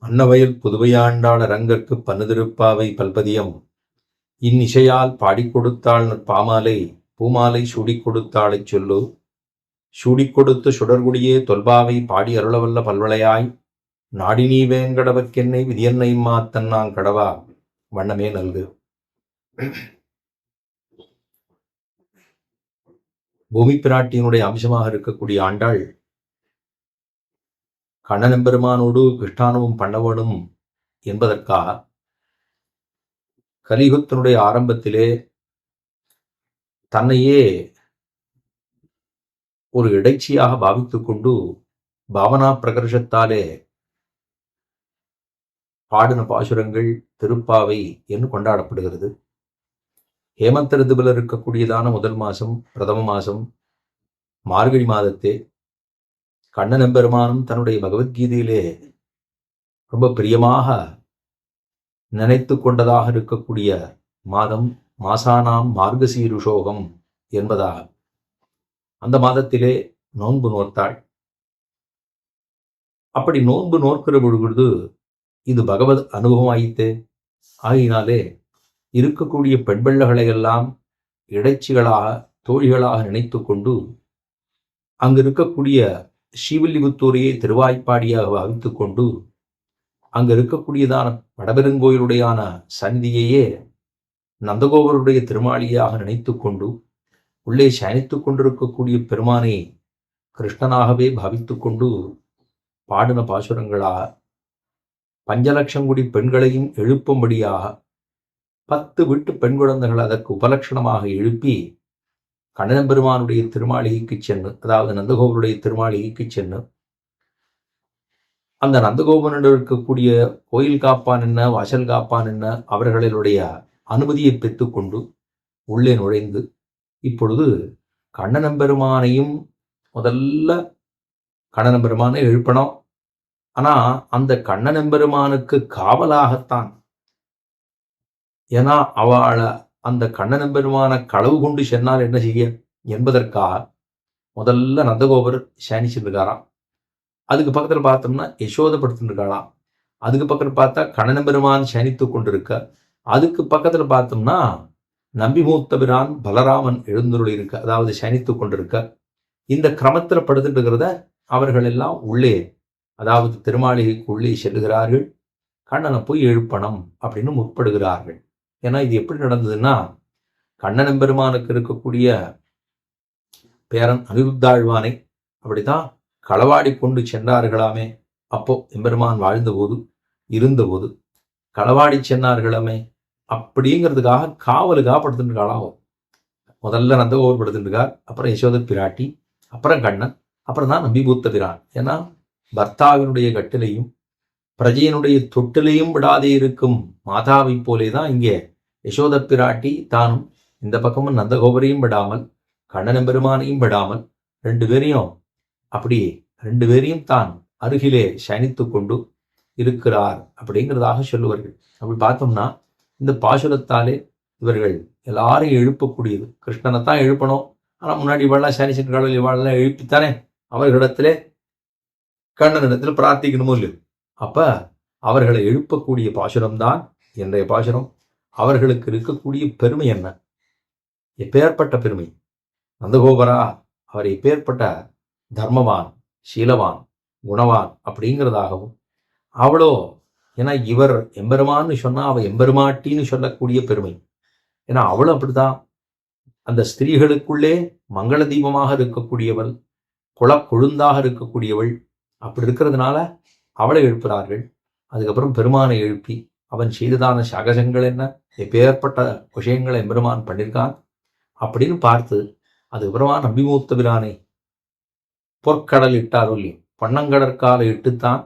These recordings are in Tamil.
அன்னவயல் புதுவையாண்டாள் அரங்கற்கு பன்னுதிருப்பாவை பல்பதியம். இந்நிசையால் பாடிக் கொடுத்தாள் பாமாலை பூமாலை சூடிக் கொடுத்தாளைச் சொல்லு. சூடிக் கொடுத்து சுடர்குடியே தொல்பாவை பாடி அருளவல்ல பல்வளையாய். நாடினீ வேங்கடவக்கென்னை விதியன்னை மாத்தன்னாங் கடவா. வண்ணமே நல்கு. பூமி பிராட்டியினுடைய அம்சமாக இருக்கக்கூடிய ஆண்டாள் கண்ணனெம்பெருமானோடு கிருஷ்டானவும் பண்ணவனும் என்பதற்காக கலியுகத்தினுடைய ஆரம்பத்திலே தன்னையே ஒரு இடைச்சியாக பாவித்துக் கொண்டு பாவனா பிரகர்ஷத்தாலே பாடின பாசுரங்கள் திருப்பாவை என்று கொண்டாடப்படுகிறது. ஹேமந்த ரிதுவில் இருக்கக்கூடியதான முதல் மாசம் பிரதம மாசம் மார்கழி மாதத்தே கண்ணன் பெருமானும் தன்னுடைய பகவத்கீதையிலே ரொம்ப பிரியமாக நினைத்து கொண்டதாக இருக்கக்கூடிய மாதம் மாசானாம் மார்கசீருஷோகம் என்பதாக அந்த மாதத்திலே நோன்பு நோர்த்தாள் அப்படி நோன்பு நோக்கிற பொழுது இது பகவத் அனுபவம் ஆயித்தே ஆகினாலே இருக்கக்கூடிய பெண் எல்லாம் இடைச்சிகளாக தோழிகளாக நினைத்து கொண்டு அங்கு இருக்கக்கூடிய ஸ்ரீவில்லிபுத்தூரையே திருவாய்ப்பாடியாக வகுத்து கொண்டு அங்கு இருக்கக்கூடியதான வடபெருங்கோயிலுடையான சந்நிதியையே நந்தகோபருடைய திருமாளியாக நினைத்து கொண்டு உள்ளே சயனித்து கொண்டிருக்கக்கூடிய பெருமானை கிருஷ்ணனாகவே பாவித்து கொண்டு பாடின பாசுரங்களாக பஞ்சலட்சம் குடி பெண்களையும் எழுப்பும்படியாக பத்து விட்டு பெண் குழந்தைகள் அதற்கு உபலட்சணமாக எழுப்பி கண்ணனம்பெருமானுடைய திருமாளிகைக்கு சென்று அதாவது நந்தகோபனுடைய திருமாளிகைக்கு சென்று அந்த நந்தகோபனிடம் இருக்கக்கூடிய கோயில் காப்பான் என்ன வாசல் காப்பான் என்ன அவர்களுடைய அனுமதியை பெற்றுக்கொண்டு உள்ளே நுழைந்து இப்பொழுது கண்ணனம்பெருமானையும் முதல்ல கண்ணனம்பெருமானை எழுப்பணும். ஆனா அந்த கண்ணனம்பெருமானுக்கு காவலாகத்தான். ஏன்னா அவளை அந்த கண்ணனம்பெருமான களவு கொண்டு சென்னால் என்ன செய்ய? என்பதற்காக முதல்ல நந்தகோபர் சேனிச்சிருக்காராம் அதுக்கு பக்கத்தில் பார்த்தோம்னா யசோதப்படுத்திருக்காளாம் அதுக்கு பக்கத்தில் பார்த்தா கண்ணனம்பெருமான் சேனித்து கொண்டிருக்க. அதுக்கு பக்கத்தில் பார்த்தோம்னா நம்பி மூத்தபிரான் பலராமன் எழுந்துருள் இருக்க அதாவது சனித்து கொண்டிருக்க. இந்த கிரமத்தில் படுத்துட்டு அவர்கள் எல்லாம் உள்ளே அதாவது திருமாளிகைக்கு உள்ளே செல்லுகிறார்கள். கண்ணனை போய் எழுப்பணும் அப்படின்னு முற்படுகிறார்கள். ஏன்னா இது எப்படி நடந்ததுன்னா கண்ணன் எம்பெருமானுக்கு இருக்கக்கூடிய பேரன் அனிருத்தாழ்வானை அப்படிதான் களவாடி கொண்டு சென்றார்களாமே. அப்போ எம்பெருமான் வாழ்ந்தபோது இருந்தபோது களவாடி சென்னார்களாமே அப்படிங்கிறதுக்காக காவலுக்காக படுத்துட்டுருக்காளாகும் முதல்ல நந்தகோபர் படுத்துட்டுருக்கார் அப்புறம் யசோத பிராட்டி அப்புறம் கண்ணன் அப்புறம் தான் நம்பிபூத்த பிரான். ஏன்னா பர்த்தாவினுடைய கட்டிலையும் பிரஜையினுடைய தொட்டிலையும் விடாதே இருக்கும் மாதாவை போலே தான் இங்கே யசோத பிராட்டி தானும் இந்த பக்கமும் நந்தகோபரையும் விடாமல் கண்ணன பெருமானையும் விடாமல் ரெண்டு பேரையும் அப்படி ரெண்டு பேரையும் தான் அருகிலே சயனித்து கொண்டு இருக்கிறார் அப்படிங்கிறதாக சொல்லுவார்கள். அப்படி பார்த்தோம்னா இந்த பாசுரத்தாலே இவர்கள் எல்லாரையும் எழுப்பக்கூடியது. கிருஷ்ணனை தான் எழுப்பணும். ஆனால் முன்னாடி இவாளெல்லாம் சனிச்சன் கடவுள் இவாளெல்லாம் எழுப்பித்தானே அவர்களிடத்திலே கண்ணனிடத்தில் பிரார்த்திக்கணுமோ இல்லையோ? அப்ப அவர்களை எழுப்பக்கூடிய பாசுரம்தான் இன்றைய பாசுரம். அவர்களுக்கு இருக்கக்கூடிய பெருமை என்ன? எப்பேற்பட்ட பெருமை? நந்தகோபரா அவர் எப்பேற்பட்ட தர்மவான் சீலவான் குணவான் அப்படிங்கிறதாகவும் அவளோ ஏன்னா இவர் எம்பெருமான்னு சொன்னால் அவள் எம்பெருமாட்டின்னு சொல்லக்கூடிய பெருமை. ஏன்னா அவளும் அப்படிதான் அந்த ஸ்திரீகளுக்குள்ளே மங்கள தீபமாக இருக்கக்கூடியவள் குல கொழுந்தாக இருக்கக்கூடியவள் அப்படி இருக்கிறதுனால அவளை எழுப்புகிறார்கள் அதுக்கப்புறம் பெருமானை எழுப்பி அவன் செய்ததான சகஜங்கள் என்ன? எப்பேற்பட்ட விஷயங்களை எம்பெருமான் பண்ணியிருக்கான் அப்படின்னு பார்த்து அதுக்கப்புறமா அபிமூத்த பிரானை பொற்கடல் இட்டாரோ இல்லையோ பன்னங்கடற்கால இட்டுத்தான்.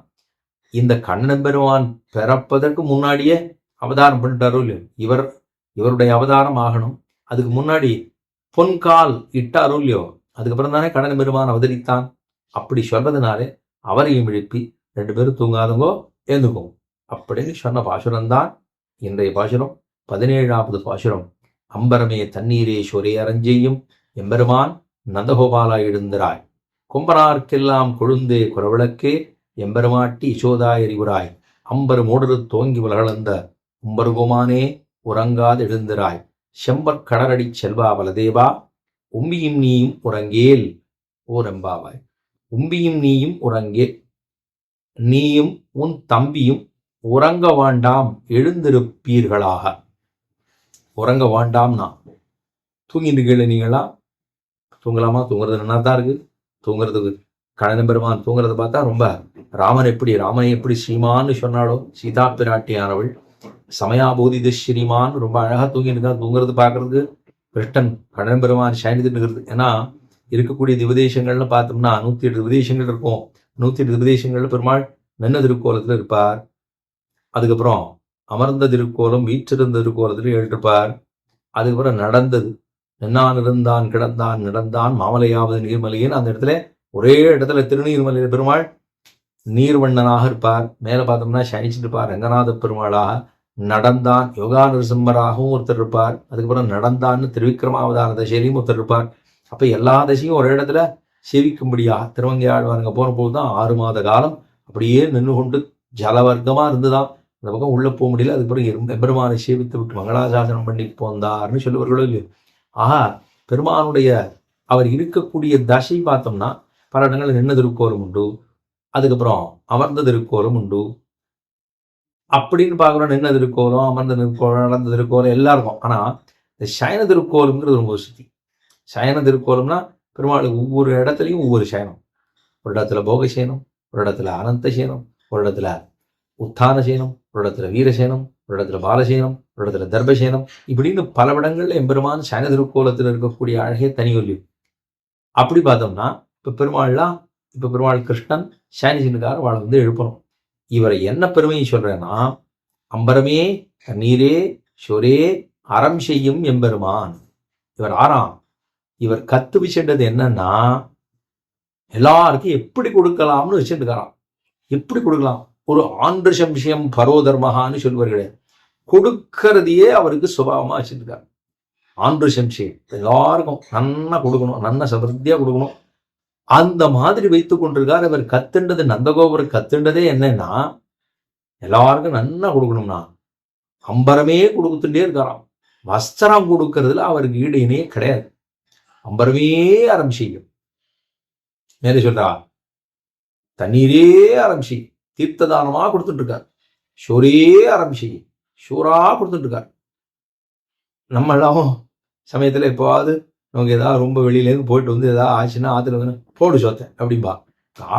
இந்த கண்ணன் பெருமான் பிறப்பதற்கு முன்னாடியே அவதாரம் பண்ணிட்டாரோ இல்லையோ இவர் இவருடைய அவதாரம் ஆகணும். அதுக்கு முன்னாடி பொன்கால் இட்டாரோ இல்லையோ அதுக்கப்புறம் தானே கண்ணன் பெருமான் அவதரித்தான்? அப்படி சொல்றதுனாலே அவரையும் எழுப்பி ரெண்டு பேரும் தூங்காதுங்கோ எழுந்துக்கோங்க அப்படின்னு சொன்ன பாசுரம்தான் இன்றைய பாசுரம். பதினேழாவது பாசுரம். அம்பரமே தண்ணீரே சொரே அரஞ்செய்யும் எம்பெருமான் நந்தகோபாலா எழுந்திராய். கும்பனார்க்கெல்லாம் கொழுந்தே குரவிளக்கே. எம்பெருமாட்டி யசோதா எறிவுராய் அம்பர் மூடரு தோங்கி உலகளந்த உம்பருகுமானே உறங்காது எழுந்திராய். செம்பற் கடலடி செல்வா வலதேவா. உம்பியும் நீயும் உறங்கேல் ஓரம்பாவாய் உம்பியும் நீயும் உறங்கே நீயும் உன் தம்பியும் உறங்க வேண்டாம் எழுந்திருப்பீர்களாக. உறங்க வேண்டாம்னா தூங்கிட்டு இருக்கீங்களா நீங்களா தூங்கலாமா? தூங்குறது நல்லா தான் இருக்கு தூங்குறதுக்கு கண்ணன் பெருமான் தூங்குறத பார்த்தா ரொம்ப ராமன் எப்படி ராமனை எப்படி ஸ்ரீமான்னு சொன்னாலோ சீதா பிராட்டியானவள் சமயாபோதித ஸ்ரீமான் ரொம்ப அழகாக தூங்கிட்டு இருக்கா தூங்குறது பார்க்கறதுக்கு கிருஷ்ணன் கணன் பெருமான் சயனித்து இருக்கிறது ஏன்னா இருக்கக்கூடிய திவதேசங்கள்னு பார்த்தோம்னா நூற்றி எட்டு திவதேசங்கள் இருக்கும். நூற்றி எட்டு திவதேசங்கள்ல பெருமாள் நின்ன திருக்கோலத்தில் இருப்பார்? அதுக்கப்புறம் அமர்ந்த திருக்கோலம் வீற்றிருந்த திருக்கோலத்திலும் எழுதிருப்பார் அதுக்கப்புறம் நடந்தது. நின்னான் இருந்தான் கிடந்தான் நடந்தான் மாமலையாவது நீர்மலையின் அந்த இடத்துல ஒரே இடத்துல திருநீர்மலையில பெருமாள் நீர்வண்ணனாக இருப்பார். மேலே பார்த்தோம்னா சனிச்சிட்டு இருப்பார். ரங்கநாத பெருமாளாக நடந்தான். யோகா நரசிம்மராகவும் ஒருத்தர் இருப்பார். அதுக்கப்புறம் நடந்தான்னு திருவிக்ரமாவதார தசையிலையும் ஒருத்தர் இருப்பார். அப்போ எல்லா தசையும் ஒரு இடத்துல சேவிக்கும்படியா திருவங்கையாழ்வாருங்க போன போது தான் ஆறு மாத காலம் அப்படியே நின்று கொண்டு ஜலவர்க்கமாக இருந்துதான். அந்த பக்கம் உள்ளே போக முடியல. அதுக்கப்புறம் எம்- எம்பெருமானை சேவித்து விட்டு மங்களாசாசனம் பண்ணி போந்தார்னு சொல்லுவார்களோ இல்லையோ. ஆஹா பெருமானுடைய அவர் இருக்கக்கூடிய தசை பார்த்தோம்னா பல இடங்களில் நின்ன திருக்கோலம் உண்டு. அதுக்கப்புறம் அமர்ந்த திருக்கோலம் உண்டு. அப்படின்னு பார்க்குறோம் நின்ன திருக்கோலம் அமர்ந்த திருக்கோலம் நடந்த திருக்கோலம் எல்லாம் இருக்கும். ஆனா இந்த சயன திருக்கோலம்ங்கிறது ரொம்ப சுத்தி. சயன திருக்கோலம்னா பெருமாளுக்கு ஒவ்வொரு இடத்துலையும் ஒவ்வொரு சயனம். ஒரு இடத்துல போக சயனம் ஒரு இடத்துல அனந்த சேனம் ஒரு இடத்துல உத்தான சேனம் ஒரு இடத்துல வீரசேனம் ஒரு இடத்துல பாலசேனம் ஒரு இடத்துல தர்பசேனம். இப்படின்னு பல இடங்கள்ல எம்பெருமான் சைன திருக்கோலத்தில் இருக்கக்கூடிய அழகே தனி அப்படி பார்த்தோம்னா இப்ப பெருமாள்லாம் இப்ப பெருமாள் கிருஷ்ணன் சயனிசினுக்கார வாழை வந்து எழுப்பணும். இவரை என்ன பெருமையை சொல்றேன்னா அம்பரமே நீரே சொரே அறம் செய்யும் எம்பெருமான். இவர் ஆறாம். இவர் கத்து வச்சுட்டது என்னன்னா எல்லாருக்கும் எப்படி கொடுக்கலாம்னு வச்சுட்டுருக்காராம் எப்படி கொடுக்கலாம்? ஒரு ஆண்டு சம்சயம் பரோதர்மகான்னு சொல்வார்களே கொடுக்கறதையே அவருக்கு சுபாவமாக வச்சுருக்காரு ஆண்டு சம்சயம் எல்லாருக்கும் நன்னா கொடுக்கணும் நன்னா சமர்த்தியாக கொடுக்கணும். அந்த மாதிரி வைத்துக் கொண்டிருக்கார் இவர் கத்துண்டது நந்தகோபுரம் கத்துண்டதே என்னன்னா எல்லாருக்கும் நன்னா கொடுக்கணும்னா அம்பரமே கொடுத்துட்டே இருக்காராம். வஸ்திரம் கொடுக்கறதுல அவருக்கு ஈடு இணையே கிடையாது. அம்பரமே அறம் மேலே சொல்றா தண்ணீரே அறம் தீர்த்ததானமாக தீர்த்ததானமா கொடுத்துட்டு இருக்கார் ஷோரே ஆரம்பிச்சு செய்யும் ஷூரா இருக்கார் நம்ம எல்லாம் சமயத்துல எப்போவாது நமக்கு ஏதாவது ரொம்ப வெளியிலேருந்து போயிட்டு வந்து ஏதாவது ஆச்சுன்னா ஆற்றுல வந்து போடு சொத்தேன் அப்படிம்பா.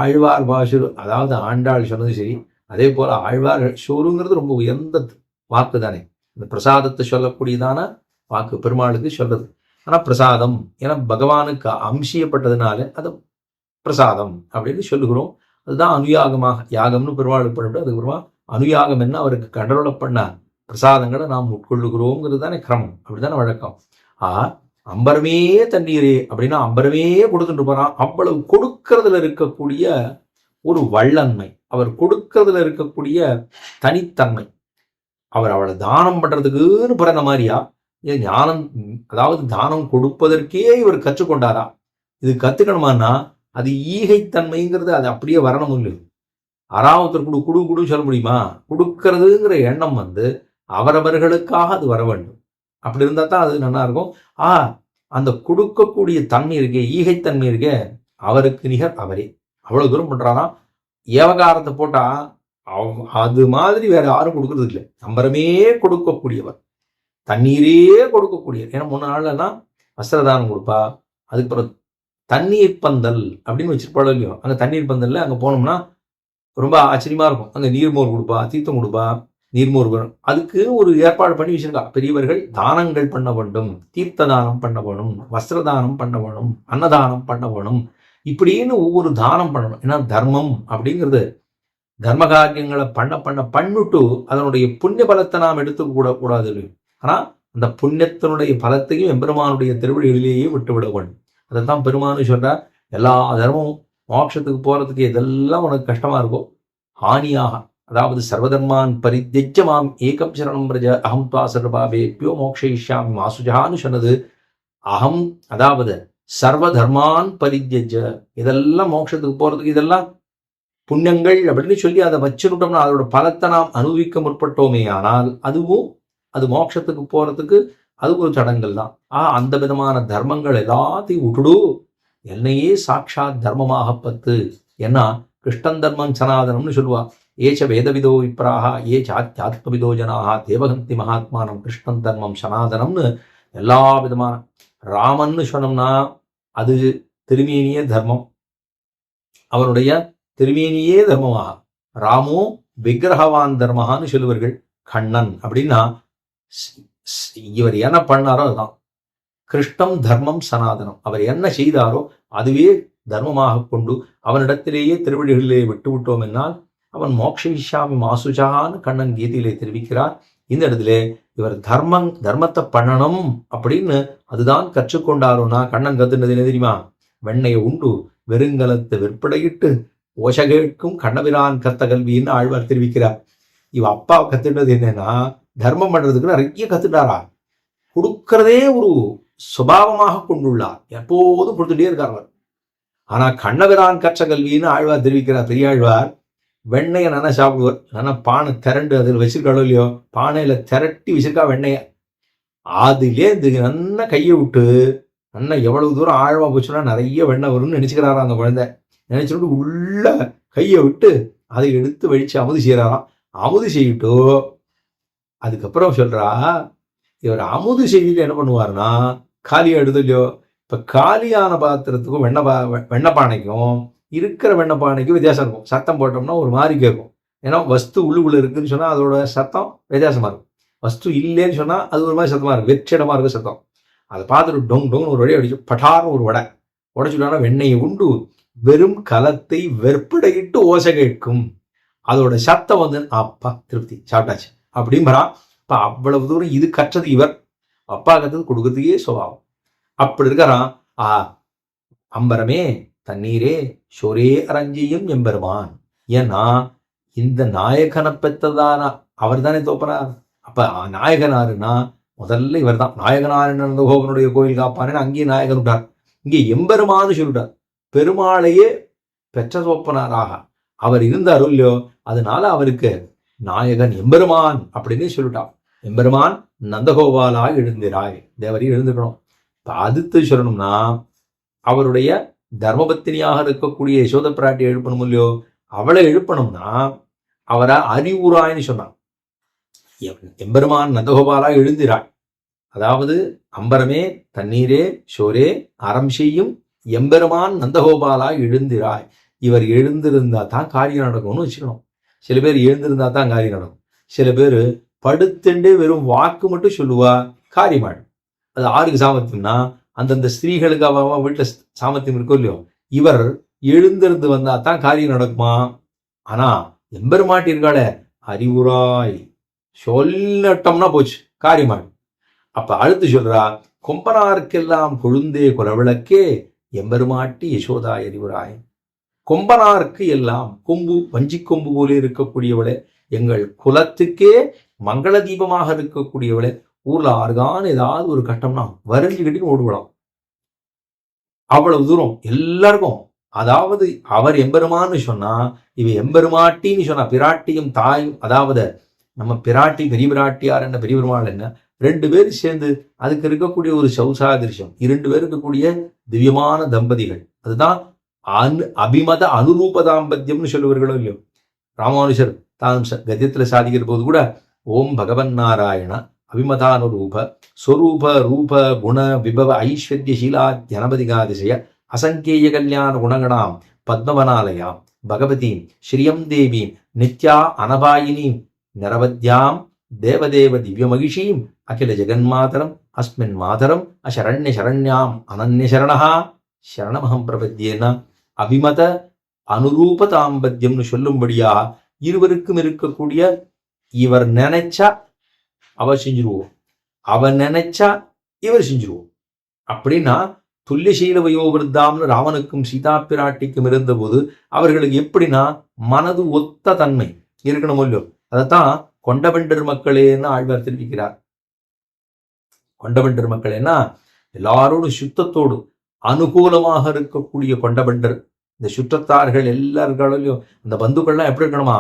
ஆழ்வார் பாஷு அதாவது ஆண்டாள் சொன்னது சரி. அதே போல ஆழ்வார் ஷோருங்கிறது ரொம்ப உயர்ந்த வாக்கு தானே. இந்த பிரசாதத்தை சொல்லக்கூடியதான வாக்கு பெருமாளுக்கு சொல்றது. ஆனால் பிரசாதம் ஏன்னா பகவானுக்கு அம்சியப்பட்டதுனால அது பிரசாதம் அப்படின்னு சொல்லுகிறோம். அதுதான் அனுயாகமாக யாகம்னு பெருமாள் பண்ணிட்டு அதுக்கப்புறமா அனுயாகம் என்ன? அவருக்கு கடவுளை பண்ண பிரசாதங்களை நாம் உட்கொள்ளுகிறோங்கிறது தானே கிரமம். அப்படித்தானே வழக்கம். ஆ அம்பரமே தண்ணீரே அப்படின்னா அம்பரமே கொடுத்துட்டு போறான். அவ்வளவு கொடுக்கறதுல இருக்கக்கூடிய ஒரு வள்ளன்மை அவர் கொடுக்கறதுல இருக்கக்கூடிய தனித்தன்மை அவர் அவளை தானம் பண்றதுக்குன்னு பிறந்த மாதிரியா? இது ஞானம் அதாவது தானம் கொடுப்பதற்கே இவர் கற்றுக்கொண்டாரா? இது கத்துக்கணுமான்னா அது ஈகைத்தன்மைங்கிறது அது அப்படியே வரணும் இல்லை அறாவத்தர் குடு குடு குடு சொல்ல முடியுமா? கொடுக்கறதுங்கிற எண்ணம் வந்து அவரவர்களுக்காக அது வர வேண்டும். அப்படி இருந்தால் தான் அது நல்லா இருக்கும். ஆ அந்த கொடுக்கக்கூடிய தன்மை இருக்கே ஈகைத்தன்மை இருக்கே அவருக்கு நிகர் அவரே. அவ்வளோ தூரம் பண்றாராம் ஏவகாரத்தை போட்டால் அவ்- அது மாதிரி வேற யாரும் கொடுக்கறது இல்லை. நம்பரமே கொடுக்கக்கூடியவர். தண்ணீரே கொடுக்கக்கூடியவர். ஏன்னா முன்ன நாள்லாம் வஸ்திரதானம் கொடுப்பா. அதுக்கப்புறம் தண்ணீர் பந்தல் அப்படின்னு வச்சிருப்பாள் இல்லையோ? அங்கே தண்ணீர் பந்தலில் அங்கே போனோம்னா ரொம்ப ஆச்சரியமாக இருக்கும். அங்கே நீர்மோர் கொடுப்பா தீர்த்தம் கொடுப்பா நீர்மோர் வரும் அதுக்கு ஒரு ஏற்பாடு பண்ணி வச்சுருக்கா பெரியவர்கள் தானங்கள் பண்ண வேண்டும் தீர்த்த தானம் பண்ண வேணும் வஸ்திர தானம் பண்ண வேணும் அன்னதானம் பண்ண வேணும். இப்படின்னு ஒவ்வொரு தானம் பண்ணணும். ஏன்னா தர்மம் அப்படிங்கிறது தர்ம காரியங்களை பண்ண பண்ண பண்ணிட்டு அதனுடைய புண்ணிய பலத்தை நாம் எடுத்துக்க கூட கூடாது ஆனால் அந்த புண்ணியத்தினுடைய பலத்தையும் எம்பெருமானுடைய திருவடிகளிலேயே விட்டு விட அதை தான் பெருமானு சொல்கிறார் எல்லா தர்மமும் மோட்சத்துக்கு போகிறதுக்கு இதெல்லாம் உனக்கு கஷ்டமா இருக்கும் ஹானியாக. அதாவது சர்வதர்மான் பரித்தியஜ மாம் ஏகம் சரணம் பிரஜ அகம் துவா சர்வாபேப்பியோ மோக்ஷயிஷ்யாமி மாசுஜான்னு சொன்னது. அகம் அதாவது சர்வ தர்மான் பரித்தியஜ. இதெல்லாம் மோட்சத்துக்கு போகிறதுக்கு இதெல்லாம் புண்ணியங்கள் அப்படின்னு சொல்லி அதை வச்சுக்கிட்டோம்னா அதோட பலத்தை நாம் அனுபவிக்க முற்பட்டோமே ஆனால் அதுவும் அது மோட்சத்துக்கு போகிறதுக்கு அது ஒரு சடங்குகள் தான். ஆ அந்த விதமான தர்மங்கள் எல்லாத்தையும் விட்டுடு. என்னையே சாட்சாத் தர்மமாக பத்து. ஏன்னா கிருஷ்ணன் தர்மம் சனாதனம்னு சொல்லுவா. ஏச்ச வேதவிதோ விப்ராக ஏ சாத்தியாத்மவிதோ ஜனாக தேவகந்தி மகாத்மானம் கிருஷ்ணன் தர்மம் சனாதனம்னு எல்லா விதமான ராமன்னு சொன்னோம்னா அது திருமேனிய தர்மம். அவனுடைய திருமேனியே தர்மமாக. ராமோ விக்கிரகவான் தர்மகான்னு சொல்லுவார்கள். கண்ணன் அப்படின்னா இவர் என்ன பண்ணாரோ அதுதான். கிருஷ்ணம் தர்மம் சனாதனம். அவர் என்ன செய்தாரோ அதுவே தர்மமாக கொண்டு அவனிடத்திலேயே திருவடிகளிலே விட்டுவிட்டோம் என்னால் அவன் மோக்ஷயிஷாமி மாசுஜான்னு கண்ணன் கீதையிலே தெரிவிக்கிறார். இந்த இடத்துல இவர் தர்மம் தர்மத்தை பண்ணணும் அப்படின்னு அதுதான் கற்றுக்கொண்டாரோனா கண்ணன் கத்துனது என்ன தெரியுமா? வெண்ணையை உண்டு வெறுங்கலத்தை விற்படையிட்டு ஓஷ கேட்கும் கண்ணபிரான் கத்த கல்வின்னு ஆழ்வார் தெரிவிக்கிறார். இவ அப்பா கத்துனது என்னன்னா தர்மம் பண்றதுக்கு நிறைய கத்துட்டாரா கொடுக்கறதே ஒரு சுபாவமாக கொண்டுள்ளார். எப்போதும் கொடுத்துட்டே இருக்கார் அவர். ஆனா கண்ணபிரான் கற்ற கல்வின்னு ஆழ்வார் தெரிவிக்கிறார் பெரியாழ்வார். வெண்ணெயை நல்லா சாப்பிடுவார். நல்லா பானை திரண்டு அதில் வச்சிருக்காளோ இல்லையோ? பானையில திரட்டி வச்சிருக்கா வெண்ணெயை. அதுலேயே இந்த நல்லா கையை விட்டு நல்லா எவ்வளவு தூரம் ஆழமா போச்சுன்னா நிறைய வெண்ணெய் வரும்னு நினைச்சுக்கிறாராம் அந்த குழந்தை. நினைச்சுட்டு உள்ள கையை விட்டு அதை எடுத்து வழிச்சு அமுது செய்யறாராம் அமுது செய்யிட்டு அதுக்கப்புறம் சொல்கிறா இவர் அமுது செய்தியில் என்ன பண்ணுவாருன்னா காலியாக எடுத்து இல்லையோ காலியான பாத்திரத்துக்கும் வெண்ணப்பா வெண்ணப்பானைக்கும் இருக்கிற வெண்ணப்பானைக்கும் வித்தியாசம் இருக்கும். சத்தம் போட்டோம்னா ஒரு மாதிரி கேட்கும். ஏன்னா வஸ்து உள்ளுக்குள்ளே இருக்குதுன்னு சொன்னால் அதோட சத்தம் வித்தியாசமாக இருக்கும். வஸ்து இல்லைன்னு சொன்னால் அது ஒரு மாதிரி சத்தமாக இருக்கும். வெற்றிடமாக இருக்கும் சத்தம். அதை பார்த்துட்டு டொங் டொங்னு ஒரு வழியை அடிச்சு பட்டார்னு ஒரு வடை. உடச்சுட்டானா வெண்ணெயை உண்டு. வெறும் கலத்தை வெற்படையிட்டு ஓசை கேட்கும். அதோட சத்தம் வந்து அப்பா திருப்தி. சாப்பிட்டாச்சு. அப்படிங்கிறான் இப்போ அவ்வளவு தூரம் இது கற்றது இவர். அப்பா கற்றது கொடுக்கறதுக்கே சுபாவம். அப்படி இருக்கிறான் ஆ அம்பரமே தண்ணீரே சொரே அரஞ்சியும் எம்பெருமான். ஏன்னா இந்த நாயகனை பெற்றதான அவர் தானே தோப்பனார்? அப்ப நாயகனாருன்னா முதல்ல இவர் தான் நாயகனார் கோபனுடைய கோயில் காப்பானேன்னு அங்கேயும் நாயகன் விட்டார் இங்கே எம்பெருமான்னு சொல்லிட்டார். பெருமாளையே பெற்ற தோப்பனாராக. அவர் இருந்தாரோ இல்லையோ அதனால அவருக்கு நாயகன் எம்பெருமான் அப்படின்னு சொல்லிட்டான். எம்பெருமான் நந்தகோபாலா எழுந்திராய். தேவரையும் எழுந்துக்கணும் இப்போ அடுத்து சொல்லணும்னா அவருடைய தர்மபத்தினியாக இருக்கக்கூடிய யசோத பிராட்டியை எழுப்பணும் இல்லையோ? அவளை எழுப்பணும்னா அவரை அறிவுராய்ன்னு சொன்னான். எம்பெருமான் நந்தகோபாலா எழுந்திராய். அதாவது அம்பரமே தண்ணீரே ஷோரே அறம் செய்யும் எம்பெருமான் நந்தகோபாலா எழுந்திராய். இவர் எழுந்திருந்தா தான் காரியம் நடக்கும்னு வச்சுக்கணும். சில பேர் எழுந்திருந்தா தான் காரியம் நடக்கும். சில பேர் படுத்துண்டே வெறும் வாக்கு மட்டும் சொல்லுவா காரியமாடும் அது ஆறுக்கு சாமர்த்தியம்னா அந்தந்த ஸ்திரீகளுக்கு அவ வீட்டில் வீட்டுல சாமர்த்தியம் இருக்கோ இல்லையோ இவர் எழுந்திருந்து வந்தா தான் காரியம் நடக்குமா? ஆனா எம்பெருமாட்டி இருக்காளே அறிவுராய் சொல்லட்டம்னா போச்சு காரியமாடும் அப்ப அடுத்து சொல்றா கொம்பனாருக்கெல்லாம் கொழுந்தே குலவிளக்கே எம்பெருமாட்டி யசோதா அறிவுராய். கொம்பனாருக்கு எல்லாம் கொம்பு வஞ்சி கொம்பு போல இருக்கக்கூடியவளே எங்கள் குலத்துக்கே மங்கள தீபமாக இருக்கக்கூடியவளே ஊர்ல ஆறுதான் ஏதாவது ஒரு கட்டம்னா வரைஞ்சு ஓடுவலாம் அவ்வளவு தூரம் எல்லாருக்கும் அதாவது அவர் எம்பெருமான்னு சொன்னா இவ எம்பெருமாட்டின்னு சொன்னா பிராட்டியும் தாயும் அதாவது நம்ம பிராட்டி பெரிய பிராட்டியார் என்ன பெரிய பெருமாள் என்ன ரெண்டு பேரும் சேர்ந்து அதுக்கு இருக்கக்கூடிய ஒரு சௌசாதிருஷம் இரண்டு பேர் இருக்கக்கூடிய திவ்யமான தம்பதிகள். அதுதான் அனு அபிமத அனுரூப தாம்பத்தியம்னு சொல்லுவார்களோ இல்லையோ? ராமானுஷர் தான் கத்தியத்தில் சாதிக்கிற போது கூட ஓம் பகவன் நாராயண அபிமதானுரூப ஸ்வரூப ரூப குண விபவ ஐஸ்வர்யசீலா ஜனபதிகாதிசய அசங்கேய கல்யாண குணகணாம் பத்மவனாலயாம் பகவதீம் ஸ்ரீயம் தேவீம் நித்யா அனபாயினீம் நிரவத்யாம் தேவதேவ திவ்ய மகிஷீம் அகில ஜெகன்மாதரம் அஸ்மின் மாதரம் அசரண்ய சரண்யாம் அனன்ய சரணமகம் பிரபத்தியேனா. அபிமத அனுரூப தாம்பத்தியம்னு சொல்லும்படியா இருவருக்கும் இருக்கக்கூடிய இவர் நினைச்சா அவ செஞ்சிருவோம். அவ நினைச்சா இவர் செஞ்சிருவோம். அப்படின்னா துல்லியசீல வயோவிருத்தாம்னு ராவனுக்கும் சீதா பிராட்டிக்கும் இருந்தபோது அவர்களுக்கு எப்படின்னா மனது ஒத்த தன்மை இருக்கணும் இல்லையோ? அதைத்தான் கொண்டவெண்டர் மக்களேன்னு ஆழ்வார் தெரிவிக்கிறார். கொண்டவெண்டர் மக்களேன்னா எல்லாரோடும் சுத்தத்தோடு அனுகூலமாக இருக்கக்கூடிய கொண்டபண்டர். இந்த சுற்றத்தார்கள் எல்லார்களையும் இந்த பந்துக்கள்லாம் எப்படி இருக்கணுமா?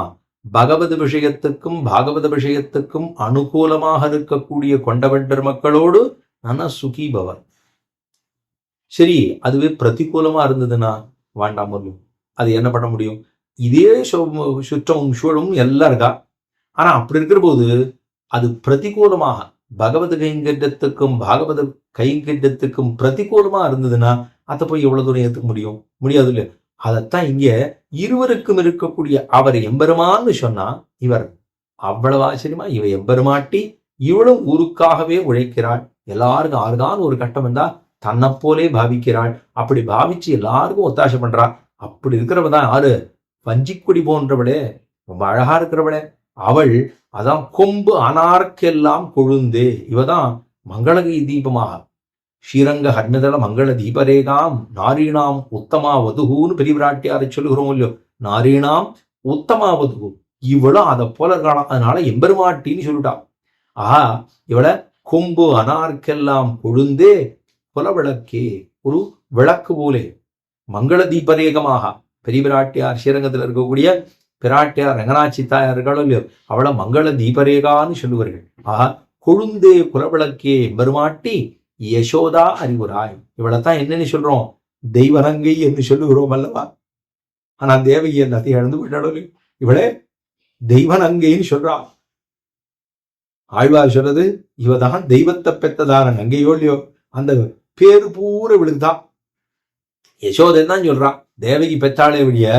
பகவத விஷயத்துக்கும் பாகவத விஷயத்துக்கும் அனுகூலமாக இருக்கக்கூடிய கொண்டவெண்டர் மக்களோடு நானா சுகி பவர் சரி அதுவே பிரதிகூலமா இருந்ததுன்னா வேண்டாம் முடியும் அது என்ன பண்ண முடியும்? இதே சு- சுற்றம் சூழலும் எல்லாம் இருக்கா ஆனா அப்படி இருக்கிற போது அது பிரதிகூலமாக பகவத் கைங்கரியத்துக்கும் பாகவத கைங்கரியத்துக்கும் பிரதிகூலமா இருந்ததுன்னா அதை போய் எவ்வளவு தூரம் ஏற்றுக்க முடியும்? முடியாது இல்லையா? அதைத்தான் இங்க இருவருக்கும் இருக்கக்கூடிய அவர் எம்பெருமான்னு சொன்னா இவர் அவ்வளவு ஆச்சரியமா இவ எம்பெருமாட்டி இவளும் ஊருக்காகவே உழைக்கிறாள். எல்லாருக்கும் ஆறுதான் ஒரு கட்டம் இருந்தா தன்னை போலே பாவிக்கிறாள். அப்படி பாவிச்சு எல்லாருக்கும் ஒத்தாசை பண்றா. அப்படி இருக்கிறவ தான் யாரு? வஞ்சிக்குடி போன்றவளே. ரொம்ப அழகா இருக்கிறவளே. அவள் அதான் கொம்பு அனார்க்கெல்லாம் கொழுந்தே. இவதான் மங்களகை தீபமாக. ஸ்ரீரங்க ஹர்மதள மங்கள தீபரேகாம். நாரீணாம் உத்தமா வதுகுன்னு பெரிபிராட்டியாரை சொல்லுகிறோம் இல்லையோ? நாரீணாம் உத்தமா வதுகு. இவளும் அதை போல இருக்கலாம் அதனால எம்பெருமாட்டின்னு சொல்லிட்டான் ஆஹா இவளை கொம்பு அனார்க்கெல்லாம் கொழுந்தே புலவிளக்கே. ஒரு விளக்கு போலே. மங்கள தீபரேகமாக. பெரியவிராட்டியார் ஸ்ரீரங்கத்தில் இருக்கக்கூடிய பிராட்டியார் ரங்கநாச்சி தாயார்கள் இல்லையோ அவளை மங்கள தீபரேகான்னு சொல்லுவார்கள். ஆஹா கொழுந்தே குலவிளக்கே பெருமாட்டி யசோதா அறிவுராய். இவளைத்தான் என்னன்னு சொல்றோம்? தெய்வரங்கை என்று சொல்லுகிறோம் அல்லவா? ஆனா தேவகி அந்த அதை இழந்து விட்டாலும் இவளே தெய்வநங்கைன்னு சொல்றா. ஆழ்வார் சொல்றது இவதான் தெய்வத்தை பெத்ததான நங்கையோ இல்லையோ அந்த பேரு பூர விழுந்தான் யசோதன் தான் சொல்றான் தேவகி பெற்றாளே வழிய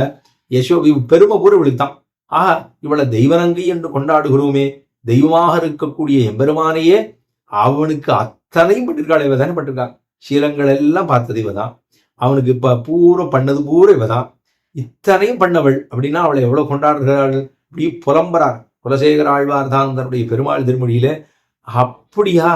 யசோ இவ் பெருமை பூர விழுத்தான் ஆஹா இவளை தெய்வநங்கை என்று கொண்டாடுகிறோமே. தெய்வமாக இருக்கக்கூடிய எம்பெருமானையே அவனுக்கு அத்தனையும் பட்டிருக்காள். இவ தானே பண்ணிருக்கா சீலங்கள் எல்லாம் பார்த்தது இவதான் அவனுக்கு இப்ப பூரா பண்ணது பூரா இவதான் இத்தனையும் பண்ணவள். அப்படின்னா அவளை எவ்வளவு கொண்டாடுகிறாள்? இப்படி புலம்புறார். குலசேகர ஆழ்வார் தான் தன்னுடைய பெருமாள் திருமொழியில அப்படியா?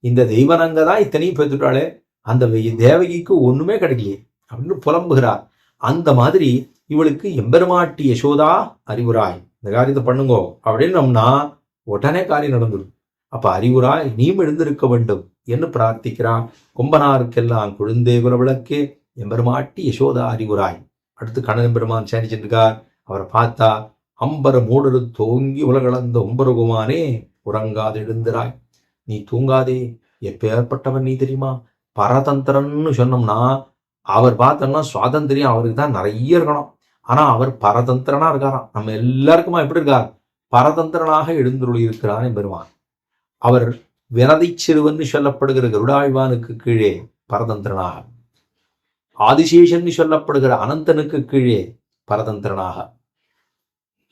இந்த தெய்வநங்க தான் இத்தனையும் பெற்றுட்டாளே. அந்த தேவகிக்கு ஒண்ணுமே கிடைக்கலையே. அப்படின்னு புலம்புகிறார். அந்த மாதிரி இவளுக்கு எம்பெருமாட்டி யசோதா அறிவுராய். இந்த காரியத்தை பண்ணுங்கோ. அப்படின்னம்னா உடனே காரியம் நடந்துடும் அப்ப அறிவுராய் நீயும் எழுந்திருக்க வேண்டும் என்று பிரார்த்திக்கிறான். கொம்பனாருக்கெல்லாம் குழுந்தே குலவிளக்கே எம்பெருமாட்டி யசோதா அறிவுராய். அடுத்து கண்ணன் பெருமான் சேனிச்சிருக்கார் அவரை பார்த்தா அம்பர மூடரு தோங்கி உலகளந்த ஒம்பருகுமானே உறங்காது எழுந்திராய். நீ தூங்காதே. எப்பேற்பட்டவன் நீ தெரியுமா? பரதந்திரன்னு சொன்னோம்னா அவர் பார்த்தோம்னா சுவாதந்திரியம் அவருக்கு தான் நிறைய இருக்கணும். ஆனா அவர் பரதந்திரனா இருக்காராம். நம்ம எல்லாருக்குமா எப்படி இருக்கார்? பரதந்திரனாக எழுந்துருளி இருக்கிறான் பெருமான் அவர் வினதை சிறுவன் சொல்லப்படுகிற கருடாழ்வானுக்கு கீழே பரதந்திரனாக ஆதிசேஷன் சொல்லப்படுகிற அனந்தனுக்கு கீழே பரதந்திரனாக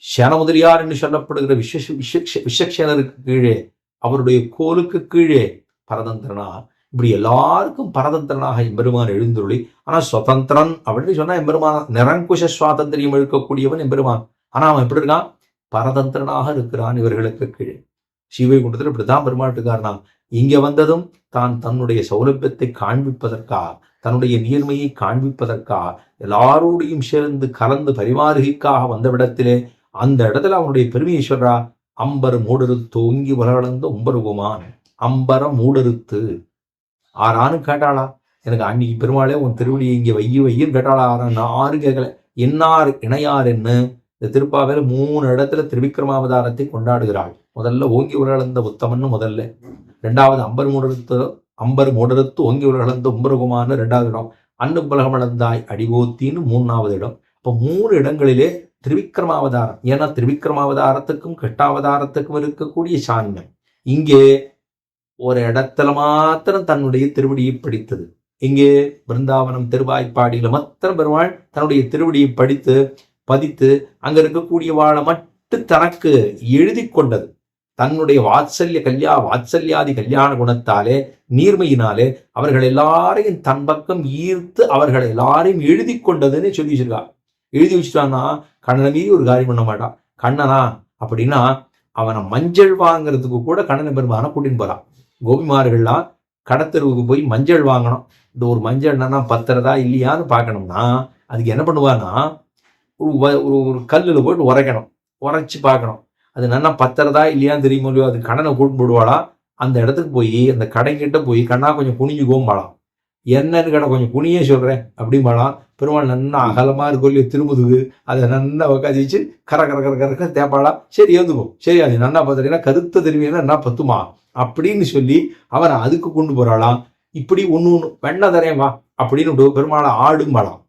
சேனமுதலியார் என்று சொல்லப்படுகிற விஸ்வ விஸ்வ விஸ்வக்ஷேனருக்கு கீழே அவருடைய கோலுக்கு கீழே பரதந்திரனாக இப்படி எல்லாருக்கும் பரதந்திரனாக எம்பெருமான் எழுந்துருளி ஆனால் சுதந்திரன் அப்படின்னு சொன்னா எம்பெருமான் நிரங்குஷ சுவாதந்திரியம் இருக்கக்கூடியவன் எம்பெருமான். ஆனா அவன் எப்படி இருக்கான்? பரதந்திரனாக இருக்கிறான் இவர்களுக்கு கீழே. ஸ்ரீவைகுண்டத்தில் இப்படிதான் பெருமாட்டுக்காரனா இங்க வந்ததும் தான் தன்னுடைய சௌலபியத்தை காண்பிப்பதற்கா தன்னுடைய நேர்மையை காண்பிப்பதற்கா எல்லாரோடையும் சேர்ந்து கலந்து பரிமாறுகைக்காக வந்த விடத்திலே அந்த இடத்துல அவனுடைய பெருமையை அம்பர் மூடருத்து ஓங்கி உலகளந்த உம்பருகுமான். அம்பர மூடருத்து ஆறான்னு கேட்டாளா? எனக்கு அன்னைக்கு பெருமாளே உன் திருவடியை இங்கே வையு வையும் கேட்டாளா? ஆறா நான் ஆறு கேட்கல. என்னார் இணையார் என்ன? இந்த திருப்பாவையில மூணு இடத்துல திருவிக்ரமாவதாரத்தை கொண்டாடுகிறாள். முதல்ல ஓங்கி உலகளந்த உத்தமன்னு முதல்ல. ரெண்டாவது அம்பர் மூடருத்து அம்பர் மூடருத்து ஓங்கி உலகளந்த உம்பருகுமான்னு ரெண்டாவது இடம். அன்னு புலகமளந்தாய் அடிவோத்தின்னு மூணாவது இடம். இப்போ மூணு இடங்களிலே திருவிக்ரமாவதாரம் ஏன்னா திருவிக்ரமாவதாரத்துக்கும் கெட்டாவதாரத்துக்கும் இருக்கக்கூடிய சான்யம். இங்கே ஒரு இடத்துல மாத்திரம் தன்னுடைய திருவடியை படித்தது. இங்கே பிருந்தாவனம் திருவாய்ப்பாடியில மாத்திரம் பெருமாள் தன்னுடைய திருவடியை படித்து பதித்து அங்க இருக்கக்கூடிய வாழை மட்டும் தனக்கு எழுதி கொண்டது. தன்னுடைய வாத்சல்ய கல்யா வாத்சல்யாதி கல்யாண குணத்தாலே நீர்மையினாலே அவர்கள் எல்லாரையும் தன் பக்கம் ஈர்த்து அவர்கள் எல்லாரையும் எழுதி கொண்டதுன்னு சொல்லி வச்சிருக்கா எழுதி வச்சுட்டான்னா கண்ணனை மீறி ஒரு காரியம் பண்ண மாட்டான். கண்ணனா அப்படின்னா அவனை மஞ்சள் வாங்குறதுக்கு கூட கண்ணனை பெருமானை கூட்டின்னு போறான். கோபிமார்கள்லாம் கடத்தெருவுக்கு போய் மஞ்சள் வாங்கணும். இந்த ஒரு மஞ்சள் என்னன்னா பத்துறதா இல்லையான்னு பார்க்கணும்னா அதுக்கு என்ன பண்ணுவான்னா ஒரு ஒரு கல்லில் போயிட்டு உரைக்கணும். உரைச்சி பார்க்கணும். அது நல்லா பத்துறதா இல்லையான்னு தெரியுமோ இல்லையோ அது கடனை கூட்டு போடுவாளா? அந்த இடத்துக்கு போய் அந்த கடைக்கிட்ட போய் கண்ணா கொஞ்சம் குனிஞ்சு கோம்பாளாம் என்னன்னு கடை கொஞ்சம் குனியே சொல்கிறேன் அப்படிம்பாலாம் பெருமாள் நன்னா அகலமா இருக்கும் இல்லையோ திருமுதுகு. அதை நல்லா உக்காந்து வச்சு கர கர கர கரக்க தேப்பாளா சரி ஏந்துக்கும் சரி அது நன்னா பார்த்துட்டீங்கன்னா கருத்த திரும்பினா என்ன பத்துமா? அப்படின்னு சொல்லி அவரை அதுக்கு கொண்டு போகிறாளாம் இப்படி ஒன்று ஒன்று வெண்ண தரேன் வா அப்படின்னு பெருமாளை ஆடும்பாளாம்.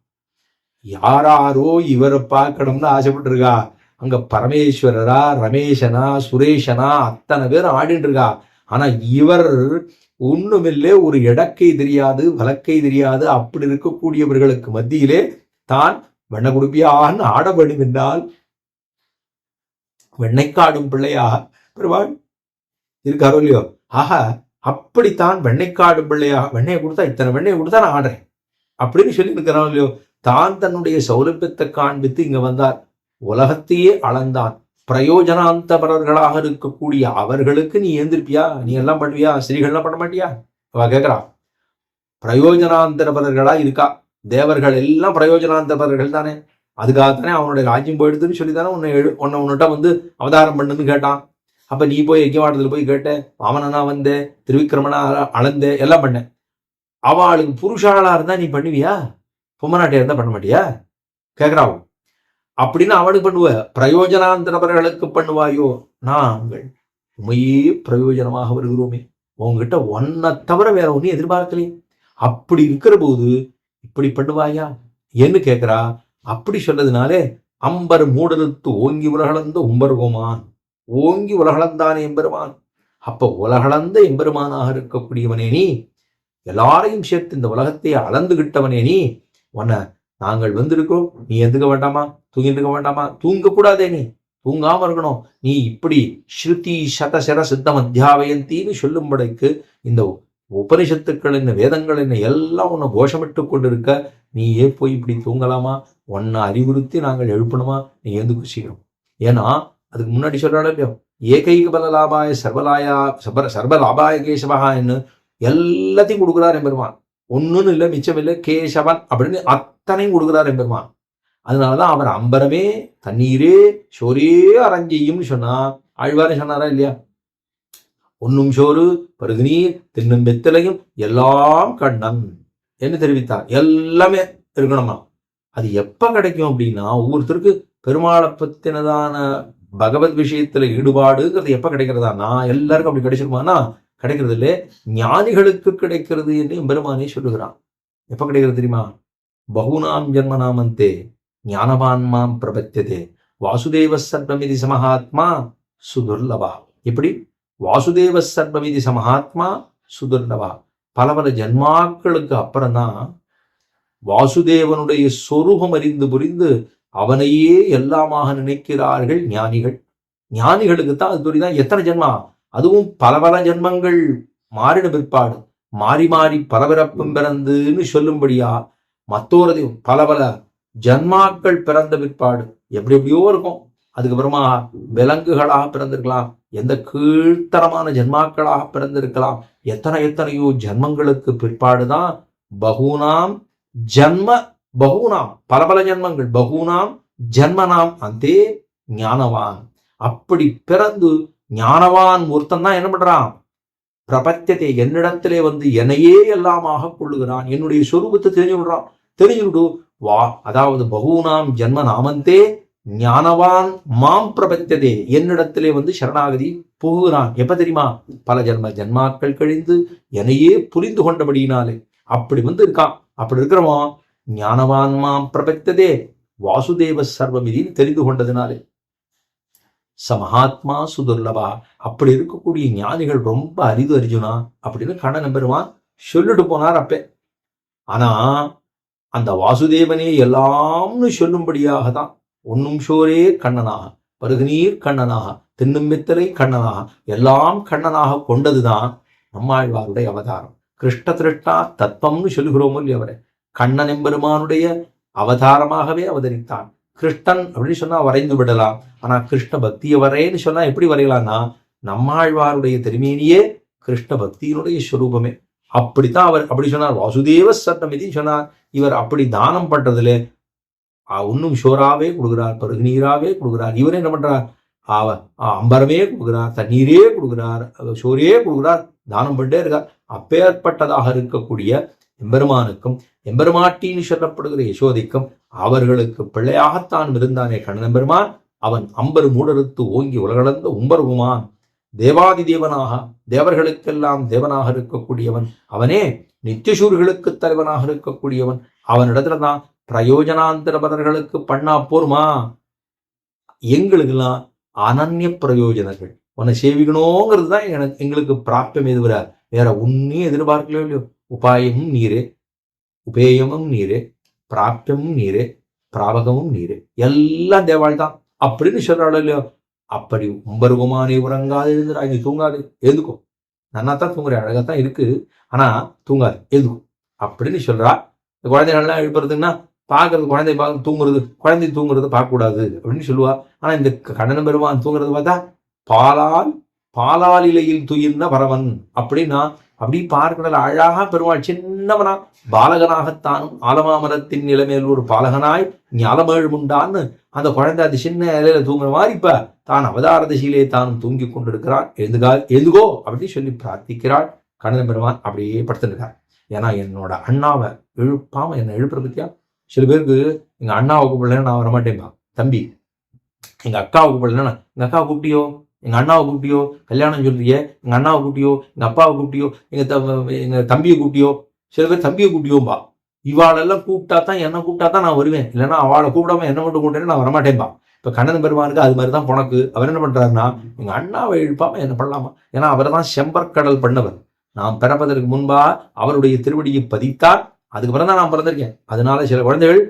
யாராரோ இவரை பார்க்கணும்னு ஆசைப்பட்டிருக்கா. அங்க பரமேஸ்வரரா ரமேஷனா சுரேஷனா அத்தனை பேர் ஆடிட்டு இருக்கா ஆனா இவர் ஒண்ணுமில்லே ஒரு இடக்கை தெரியாது வழக்கை தெரியாது. அப்படி இருக்கக்கூடியவர்களுக்கு மத்தியிலே தான் வண்ணகுடுப்பியான் ஆட வேண்டும் என்றால் வெண்ணைக்காடும் பிள்ளையா பெருமாள் இருக்காரோ இல்லையோ? ஆஹா அப்படித்தான் வெண்ணைக்காடும் பிள்ளையா வெண்ணையை கொடுத்தா இத்தனை வெண்ணையை கொடுத்தா நான் ஆடுறேன். அப்படின்னு சொல்லி இருக்கிறான் இல்லையோ? தான் தன்னுடைய சௌலபியத்தை காண்பித்து இங்க வந்தார். உலகத்தையே அளந்தான். பிரயோஜனாந்தபரர்களாக இருக்கக்கூடிய அவர்களுக்கு நீ ஏந்திருப்பியா? நீ எல்லாம் பண்ணுவியா? ஸ்ரீகள்லாம் பண்ண மாட்டியா? அவ கேட்கிறா பிரயோஜனாந்தரபரர்களா இருக்கா? தேவர்கள் எல்லாம் பிரயோஜனாந்தபரர்கள் தானே. அதுக்காகத்தானே அவனுடைய ராஜ்யம் போயிடுதுன்னு சொல்லி தானே உன்னை எழு உன்னை உன்னிட்ட வந்து அவதாரம் பண்ணுன்னு கேட்டான். அப்போ நீ போய் யஜ்யமாட்டத்தில் போய் கேட்ட வாமனனா வந்த திருவிக்கிரமனா அளந்த எல்லாம் பண்ண. அவளுக்கு புருஷாளா இருந்தா நீ பண்ணுவியா? பொம்மநாட்டியா இருந்தால் பண்ண மாட்டியா? கேட்குறாவும் அப்படின்னு அவனுக்கு பண்ணுவ. பிரயோஜனாந்தரவர்களுக்கு பண்ணுவாயோ? நாங்கள் உண்மையே பிரயோஜனமாக வருகிறோமே. உங்ககிட்ட ஒன்ன தவிர வேற ஒன்னும் எதிர்பார்க்கலையே. அப்படி இருக்கிற போது இப்படி பண்ணுவாயா? என்ன கேட்குறா அப்படி சொன்னதுனாலே அம்பர் மூடலுத்து ஓங்கி உலகளந்த உம்பர்கோமான். ஓங்கி உலகளந்தானே எம்பெருமான். அப்போ உலகளந்த எம்பெருமானாக இருக்கக்கூடியவனே நீ எல்லாரையும் சேர்த்து இந்த உலகத்தை அளந்துகிட்டவனே நீ உன்னை நாங்கள் வந்திருக்கோம் நீ எந்துக்க வேண்டாமா? தூங்கிட்டு இருக்க வேண்டாமா? தூங்கக்கூடாதே நீ. தூங்காம இருக்கணும். நீ இப்படி ஸ்ருதி சதசர சித்தம் அத்தியாவயந்தின்னு சொல்லும்படைக்கு இந்த உபனிஷத்துக்கள் என்ன வேதங்கள் என்ன எல்லாம் உன்னை கோஷமிட்டு கொண்டு இருக்க நீ ஏன் போய் இப்படி தூங்கலாமா? உன்னை அறிவுறுத்தி நாங்கள் எழுப்பணுமா? நீ எந்துக்கு குசிக்கிறோம் ஏன்னா அதுக்கு முன்னாடி சொல்றாள் இல்லையோ ஏகைக பல லாபாய சர்வலாயா சர்வ சர்வ லாபாய கேசவகான்னு எல்லாத்தையும் கொடுக்குறாரு பெருமான் ஒன்றுன்னு இல்லை மிச்சம் இல்லை கேசவன் அப்படின்னு அத்தனையும் கொடுக்குறாரு பெருமான் அதனாலதான் அவர் அம்பரமே தண்ணீரே சோரே அரஞ்செய்யும்னு சொன்னா ஆழ்வாரே சொன்னாரா இல்லையா? ஒன்னும் சோறு பருகுநீர் தின்னும் வெத்தலையும் எல்லாம் கண்ணன் என்று தெரிவித்தார். எல்லாமே இருக்கணுமா? அது எப்ப கிடைக்கும் அப்படின்னா ஒவ்வொருத்தருக்கு பெருமாளை பத்தினதான பகவத் விஷயத்துல ஈடுபாடுங்கிறது எப்ப கிடைக்கிறதா? நான் எல்லாருக்கும் அப்படி கிடைச்சிருமானா கிடைக்கிறது இல்லை ஞானிகளுக்கு கிடைக்கிறது என்று பெருமானே சொல்லுகிறான். எப்ப கிடைக்கிறது தெரியுமா? பகுனாம் ஜென்மநாமந்தே ஞானவான்மாம் பிரபத்தியதே வாசுதேவ சர்வமிதி சமஹாத்மா சுதுர்லபா. எப்படி? வாசுதேவ சர்வமிதி சமஹாத்மா சுதுர்லபா. பல பல ஜென்மாக்களுக்கு அப்புறம்தான் வாசுதேவனுடைய சொரூபம் அறிந்து புரிந்து அவனையே எல்லாமாக நினைக்கிறார்கள் ஞானிகள். ஞானிகளுக்கு தான் அது புரியுதான் எத்தனை ஜென்மா? அதுவும் பல பல ஜென்மங்கள் மாறின பிற்பாடு மாறி மாறி பலபிறப்பும் பிறந்துன்னு சொல்லும்படியா மற்றோரதையும் பல பல ஜன்மாக்கள் பிறந்த பிற்பாடு. எப்படி எப்படியோ இருக்கும். அதுக்கப்புறமா விலங்குகளாக பிறந்திருக்கலாம் எந்த கீழ்த்தரமான ஜென்மாக்களாக பிறந்திருக்கலாம் எத்தனை எத்தனையோ ஜென்மங்களுக்கு பிற்பாடுதான் பகுனாம் ஜன்ம பகுனாம் பல பல ஜென்மங்கள் பகுனாம் ஜென்மனாம் அந்தே ஞானவான். அப்படி பிறந்து ஞானவான் ஒருத்தன் தான் என்ன பண்றான்? பிரபத்தியத்தை என்னிடத்திலே வந்து என்னையே எல்லாமாக கொள்ளுகிறான். என்னுடைய சொரூபத்தை தெரிஞ்சு விடுறான் தெரிஞ்சுவிடு வா அதாவது பகுனாம் ஜென்ம நாமந்தே ஞானவான் மாம் பிரபத்தியதே என்னிடத்திலே வந்து சரணாகதி போகிறான் எப்ப தெரியுமா? பல ஜென்ம ஜென்மாக்கள் கழிந்து என்னையே புரிந்து கொண்டபடியினாலே. அப்படி வந்து இருக்கான். அப்படி இருக்கிறவன் ஞானவான் மாம் பிரபத்தியதே வாசுதேவ சர்வமிதின்னு தெரிந்து கொண்டதுனாலே. சமஹாத்மா சுதுர்லபா. அப்படி இருக்கக்கூடிய ஞானிகள் ரொம்ப அரிது அர்ஜுனா அப்படின்னு கண்ணன் பெருமான் சொல்லிட்டு போனார் அப்பே. ஆனா அந்த வாசுதேவனே எல்லாம்னு சொல்லும்படியாக தான் ஒன்னும் சோரே கண்ணனாக பருகுநீர் கண்ணனாக தின்னும் மித்தலை கண்ணனாக எல்லாம் கண்ணனாக கொண்டதுதான் நம்மாழ்வாருடைய அவதாரம். கிருஷ்ண திருஷ்டா தத்துவம்னு சொல்லுகிறோமோ இல்லையா கண்ணன் எம்பெருமானுடைய அவதாரமாகவே அவதரித்தான். கிருஷ்ணன் அப்படின்னு சொன்னா வரைந்து விடலாம். ஆனா கிருஷ்ண பக்தியை வரைன்னு சொன்னா எப்படி வரையலாம்னா நம்மாழ்வாருடைய திருமேனியே கிருஷ்ண பக்தியினுடைய ஸ்வரூபமே அப்படித்தான் அவர் அப்படி சொன்னார். வாசுதேவ சட்டம் இது சொன்னார். இவர் அப்படி தானம் பண்றதுல ஒன்னும் ஷோராவே கொடுக்குறார் பருகுநீராவே கொடுக்குறார். இவர் என்ன பண்றார்? அவ அம்பரமே கொடுக்குறார் தண்ணீரே கொடுக்குறார் ஷோரே கொடுக்குறார் தானம் பண்ணிட்டே இருக்கார். அப்பேற்பட்டதாக இருக்கக்கூடிய எம்பெருமானுக்கும் எம்பெருமாட்டின்னு சொல்லப்படுகிற யசோதைக்கும் அவர்களுக்கு பிள்ளையாகத்தான் இருந்தானே கண்ணன் அவன் அம்பரு மூடறுத்து ஓங்கி உலகளந்த உம்பருகுமான் தேவாதி தேவனாக தேவர்களுக்கெல்லாம் தேவனாக இருக்கக்கூடியவன் அவனே. நித்தியசூர்களுக்கு தலைவனாக இருக்கக்கூடியவன் அவனிடத்துல தான் பிரயோஜனாந்திரபதர்களுக்கு பண்ணா போருமா? எங்களுக்கெல்லாம் அனன்ய பிரயோஜனங்கள். உன்னை சேவிக்கணுங்கிறது தான் எனக்கு எங்களுக்கு பிராப்தம் எதுவுறார். வேற ஒன்னையும் எதிர்பார்க்கலையோ இல்லையோ? உபாயமும் நீரு உபேயமும் நீரு பிராப்தமும் நீரு பிராபகமும் நீரு. எல்லாம் தேவாள் தான் அப்படின்னு சொல்றாள் இல்லையோ? அப்படி உம்பருகுமானே உறங்காது எழுந்துடா நீ தூங்காது எழுதுக்கும் நன்னா தான் தூங்குறேன் அழகா தான் இருக்கு ஆனா தூங்காது எழுதுக்கும் அப்படின்னு சொல்றா குழந்தை நல்லா எழுப்புறதுன்னா பார்க்கறது குழந்தை பார்க்க தூங்குறது குழந்தை தூங்குறது பார்க்கக்கூடாது அப்படின்னு சொல்லுவா ஆனா இந்த கடன பெருமான் தூங்குறது பார்த்தா பாலால் பாலால் இலையில் துயிர்ந்த பரவன். அப்படின்னா அப்படி பார்க்கடல அழகா பெருமாள் சின்னவனா பாலகனாகத்தானும் ஆலமாமரத்தின் நிலைமையில் ஒரு பாலகனாய் ஞாலமேழு உண்டான்னு அந்த குழந்தை அது சின்ன இலையில தூங்குற மாதிரி இப்ப தான் அவதார திசையிலே தானும் தூங்கி கொண்டிருக்கிறான் எழுதுகா எழுதுகோ அப்படின்னு சொல்லி பிரார்த்திக்கிறாள். கண்ணன் பெருமான் அப்படியே படுத்துருக்கார். ஏன்னா என்னோட அண்ணாவை எழுப்பாம என்னை எழுப்புற பத்தியா? சில பேருக்கு எங்க அண்ணாவை கூப்பிடலன்னா நான் வரமாட்டேன்பா. தம்பி எங்க அக்காவை கூப்பிடலன்னா எங்க அக்காவை கூப்பிட்டியோ? எங்கள் அண்ணாவை கூப்பிட்டியோ கல்யாணம் சொல்றியே எங்கள் அண்ணாவை கூப்பிட்டியோ எங்கள் அப்பாவை கூப்பிட்டியோ எங்கள் த- எங்கள் தம்பியை கூப்பிட்டியோ சில பேர் தம்பியை கூப்பிட்டியோம்பா. இவாளெல்லாம் கூப்பிட்டா தான் என்ன கூப்பிட்டா தான் நான் வருவேன். இல்லைன்னா அவளை கூப்பிடாம என்ன மட்டும் கூப்பிட்டேன்னு நான் வரமாட்டேன்பா. இப்போ கண்ணன் பெருமானுக்கு அது மாதிரி தான் உனக்கு அவர் என்ன பண்ணுறாருன்னா எங்கள் அண்ணாவை எழுப்பாமல் என்ன பண்ணலாமா? ஏன்னா அவர் தான் செம்பற்கடல் பண்ணவர். நாம் பிறப்பதற்கு முன்பா அவருடைய திருவடியை பதித்தார். அதுக்கப்புறம் தான் நான் பிறந்திருக்கேன். அதனால சில குழந்தைகள்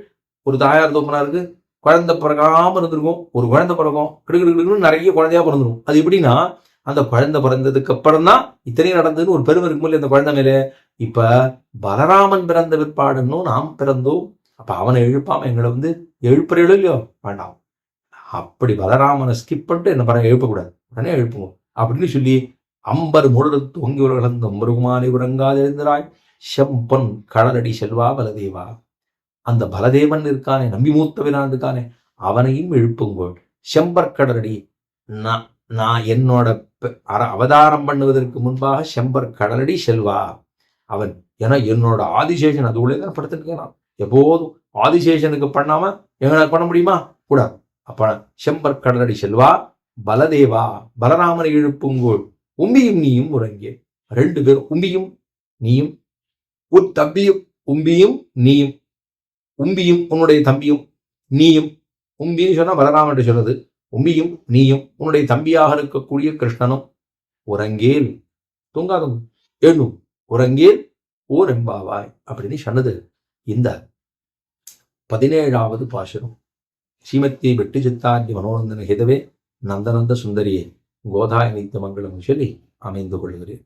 ஒரு தாயார் தோப்பனாருக்கு குழந்தை பிறக்காம இருந்திருக்கும். ஒரு குழந்தை பிறக்கும். கிடுக்கிடுன்னு நிறைய குழந்தையா பிறந்துடும் அது எப்படின்னா அந்த குழந்தை பிறந்ததுக்கு அப்புறம் தான் இத்தனையும் நடந்ததுன்னு ஒரு பெருமை இருக்கும் இல்லையா அந்த குழந்தை மேலே இப்ப பலராமன் பிறந்த பிற்பாடுன்னும் நாம் பிறந்தோம். அப்ப அவனை எழுப்பாம எங்களை வந்து எழுப்புறீங்களோ இல்லையோ? வேண்டாம். அப்படி பலராமனை ஸ்கிப் பண்ணிட்டு என்ன பண்ண? எழுப்பக்கூடாது. உடனே எழுப்புவோம். அப்படின்னு சொல்லி அம்பர் முழு தொங்கி உலகளந்த முருகுமானை உறங்காது செம்பன் செம்பொன் கடலடி செல்வா பலதேவா. அந்த பலதேவன் இருக்கானே நம்பி மூத்தவனான் இருக்கானே அவனையும் எழுப்புங்கோள் செம்பற்கடலடி நான் நான் என்னோட அவதாரம் பண்ணுவதற்கு முன்பாக செம்பர் கடலடி செல்வா. அவன் ஏன்னா என்னோட ஆதிசேஷன் அது உள்ளே தான் படுத்துருக்கேன் எப்போதும் ஆதிசேஷனுக்கு பண்ணாம எங்களால் பண்ண முடியுமா? கூட அப்ப செம்பர் கடலடி செல்வா பலதேவா பலராமனை எழுப்புங்கோள் உம்பியும் நீயும் உறங்கே. ரெண்டு பேரும் உம்பியும் நீயும் உன் தம்பியும் உம்பியும் நீயும் உம்பியும் உன்னுடைய தம்பியும் நீயும் உம்பின்னு சொன்னா பலராம் என்று சொல்றது உம்பியும் நீயும் உன்னுடைய தம்பியாக இருக்கக்கூடிய கிருஷ்ணனும் உறங்கேல். தூங்காதும் எழும் உறங்கேல் ஓர் எம்பாவாய் அப்படின்னு சொன்னது இந்த பதினேழாவது பாசுரம். ஸ்ரீமதி வெட்டி சித்தாண்டி மனோரந்தன ஹிதவே நந்தநந்த சுந்தரியே கோதாய நித்திய மங்களம் சொல்லி அமைந்து கொள்கிறேன்.